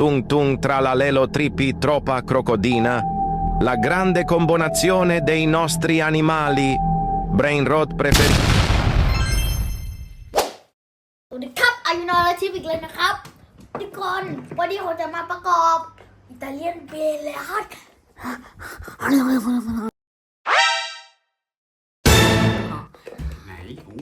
Tung tung tralalelo trippi troppa crocodina. La grande combinazione dei nostri animali. Brain rot preferito. สวัสดีครับอายุนอร์ทิปอีกเลยนะครับ ทุกคนวันนี้ผมจะมาประกอบอิตาเลียนเบลเลฮัทไหนโอ้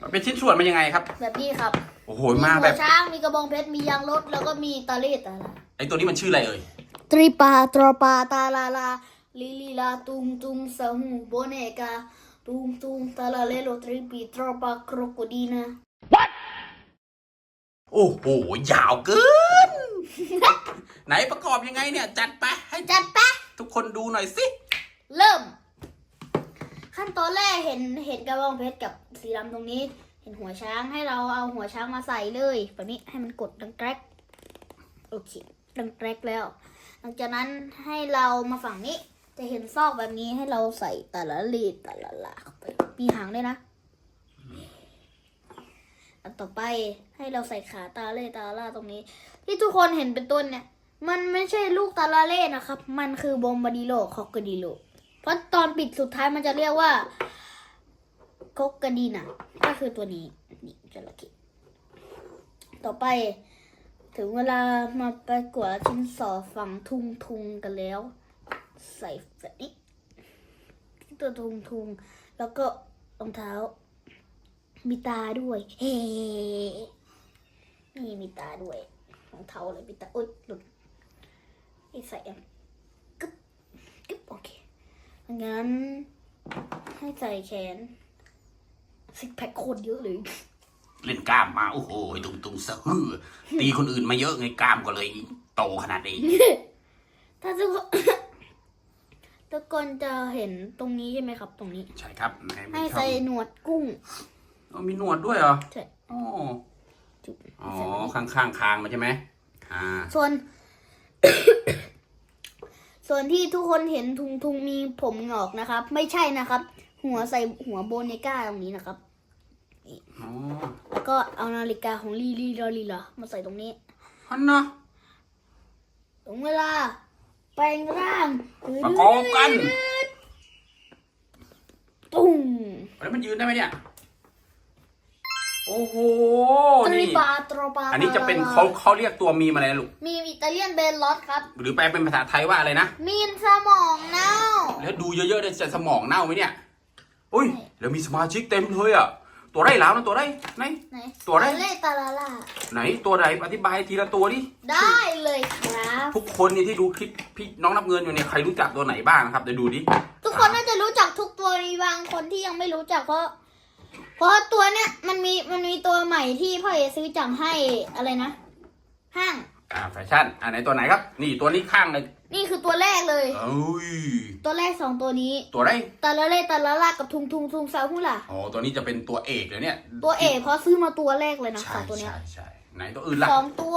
มันเป็นชิ้นส่วนมันยังไงครับ แบบนี้ครับโอ้โหมาแบบ หัวช้างมีกระบองเพชรมียางรถแล้วก็มีตาเลตาลาไอตัวนี้มันชื่ออะไรเอ่ย ตริปาตรปาตาลาลาลิลิลาตุงตุงสะหูโบเนกาตุงตุงตาลาเลโลตริปีตรปาโครโคดีนาโอ้โห ยาวเกิน ไหนประกอบยังไงเนี่ย จัดไปให้จัดไปะทุกคนดูหน่อยสิ เริ่ม ขั้นตอนแรกเห็นเห็นกระบองเพชรกับสีดำตรงนี้ เห็นหัวช้างให้เราเอาหัวช้างมาใส่เลยแบบนี้ให้มันกดดังแกรกโอเคดังแกรกแล้ว หลังจากนั้นให้เรามาฝั่งนี้ จะเห็นซอกแบบนี้ให้เราใส่แต่ละลีดแต่ละลาเข้าไปมีหางด้วยนะอันต่อไปให้เราใส่ขาตาเล่ตาล่าตรงนี้ ที่ทุกคนเห็นเป็นต้นเนี่ย มันไม่ใช่ลูกตาลาเล่นะครับ มันคือบอมบาดิโลคอกกดิโลเพราะตอนปิดสุดท้ายมันจะเรียกว่า คอกกดีนะก็คือตัวนี้นี่จระเข้ต่อไป ถึงเวลามาประกวดชิ้นสอฝั่งทุงทุงกันแล้ว ใส่แบบนี้ตัวทุงทุงแล้วก็รองเท้า มีตาด้วย เฮ้นี่มีตาด้วยรองเท้าเลยมีตาอุ๊ยหลุดนี่ใส่อันกึ๊บกึ๊บโอเคงั้นให้ใส่แขน ซิกแพคโคตรเยอะเลย เล่นกล้ามมาโอ้โหตุงตุงสะฮือตีคนอื่นมาเยอะไงกล้ามก็เลย โตขนาดนี้ ถ้าทุกคนทุกคนจะเห็นตรงนี้ใช่ไหมครับ ตรงนี้ ใช่ครับไหนไม่ให้ชอบใส่หนวดกุ้ง อ๋อมีหนวดด้วยเหรอใช่อ๋อจุ๊บอ๋อข้างข้างๆคางมันใช่ไหมอ่า ส่วน ส่วนที่ทุกคนเห็นทุงทุงมีผมงอกนะครับ ไม่ใช่นะครับ หัวใส่หัวโบเนก้าตรงนี้นะครับอ๋อแล้วก็เอานาฬิกาของลีลีลอลีลามาใส่ตรงนี้ฮันเนาะถึงเวลา แปลงร่างประกอบกันตุ้งแล้วมันยืนได้ไหมเนี่ย โอ้โห ตรินี่ ปาตรปาอันนี้จะเป็นตาลาเขาเขาเรียกตัวมีมอะไรนะลูก มีอิตาเลียนเบลลอสครับ หรือแปลเป็นภาษาไทยว่าอะไรนะ มีนสมองเน่าแล้วดูเยอะๆเนี่ยจะสมองเน่าไหมเนี่ย อุ้ยใช่แล้วมีสมาชิกเต็มเลยอะ ตัวไรแล้วนะตัวไรไหน ไหนตัวอะไรตาเล่ตาลาลาไหนตัวไหนอธิบายทีละตัวดิ ได้เลยครับ ทุกคนเนี่ยที่ดูคลิปพี่น้องนับเงินอยู่เนี่ยใครรู้จักตัวไหนบ้างครับเดี๋ยวดูดิทุกคนน่าจะรู้จักทุกตัวมีบางคนที่ยังไม่รู้จักเพราะ เพราะตัวเนี้ยมันมีมันมีตัวใหม่ที่พ่อเอซื้อจังให้อะไรนะ ห้าง อ่าแฟชั่นอ่าไหนตัวไหนครับ นี่ตัวนี้ข้างเลยนี่คือ ตัวแรกเลย เอ้ยตัวแรกสองตัวนี้ตัวไรตาลาเล่ตาลาลากับทุงทุงทุงซาฮูล่ะอ๋อตัวนี้จะเป็นตัวเอกเลยเนี่ยตัวเอกเพราะซื้อมาตัวแรกเลยนะใช่สองตัวเนี้ยใช่ใช่ไหนตัวอื่นล่ะสองตัว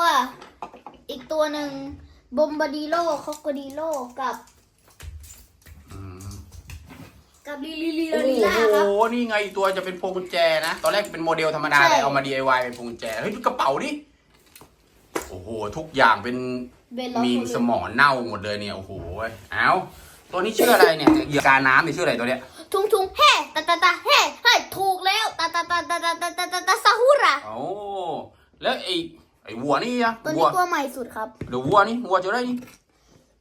อีกตัวหนึ่งบอมบาดิโลคอกดิโลกับ อืมกับลิลิลิโอ้ลิลาครับ โหนี่ไงตัวจะเป็นพวงกุญแจนะ ตอนแรกเป็นโมเดลธรรมดาใช่เลยเอามา DIY เป็นพวงกุญแจเฮ้ยดูกระเป๋าดิโอ้โหทุกอย่างเป็น เบลลอสมีสมองเน่าหมดเลยเนี่ยโอ้โหเอาตัวนี้ชื่ออะไรเนี่ยเหยื่อการน้ำเนี่ยชื่ออะไรตัวเนี้ยทุงทุงเฮ่ตาตาตาเฮ่เฮ้ยถูกแล้วตาตาตาตาตาตาตาตาตาซาฮูระโอ้แล้วไอ้ไอ้วัวนี่อะตัววันี้วตัวใหม่สุดครับเดี๋ยววัวนี่วัวจะได้นี่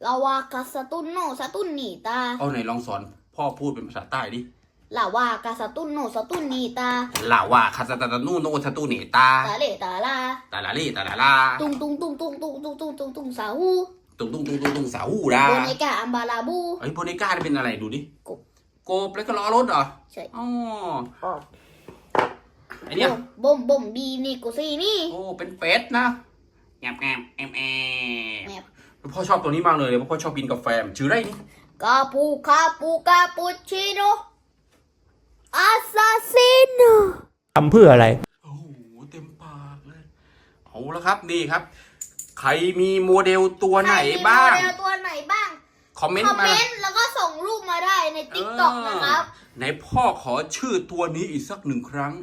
ลาวากาสตุนโนสตุนนีตาเอาไหนลองสอนพ่อพูดเป็นภาษาใต้ดิ ลาวากาสตุนโนสตุนนีตาลาว่าคาสตาตานูโนชาตูเนตาตาเลตาลาตาลาลีตาลาลาตุงตุงตุงตุงตุงตุงตุงตุงตุงสาฮูตุ้งตุ้งตุ้งตุ้งตุ้งสาวหูดาโบเนกาอัมบาลาบูไอ้โบเนก้านี่เป็นอะไรดูดิกบกบแล้วก็ล้อรถเหรอใช่อ๋อไอเนี้ยบ่มบ่มบีนี่กูซีนี่โอ้เป็นเป็ดนะแอบแอบแอบแอแมบบพ่อชอบตัวนี้มากเลยเพราะพ่อชอบกินกาแฟมันชื่ออะไรนี่กาปูคาปูคาปูชิโน อาซาซิโนทำเพื่ออะไร โอ้โห เต็มปากเลย เอาละครับ นี่ครับ ใครมีโมเดลตัวไหนบ้างใครมีโมเดลตัวไหนบ้าง คอมเมนคอต์มมาเมนต์แล้วก็ส่งรูปมาได้ในติ๊กต็อกนะครับ ไหนพ่อขอชื่อตัวนี้อีกสักหนึ่งครั้ง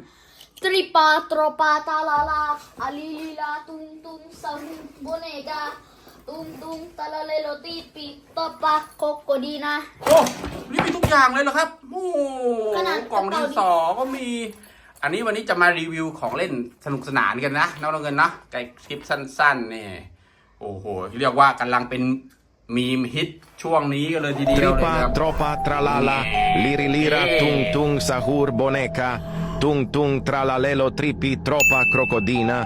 tripa tropa talala alilila tung tung sahu boneka tung tung talalelo tipi topa kokodina โอ้นี่มีทุกอย่างเลยเหรอครับโอ้ขนาดกล่องกระดิเป๋านสอก็มี อันนี้วันนี้จะมารีวิวของเล่นสนุกสนานกันนะน้องๆเงินนะไก่คลิปสั้นๆนี่โอ้โหเรียกว่ากำลังเป็นมีมฮิตช่วงนี้กันเลยทีเดียวเลย Tripa, ครับ tropa, tralala, liri lira, tung tung sahur boneca, tung tung tralalelo, tripi, tropa, crocodina,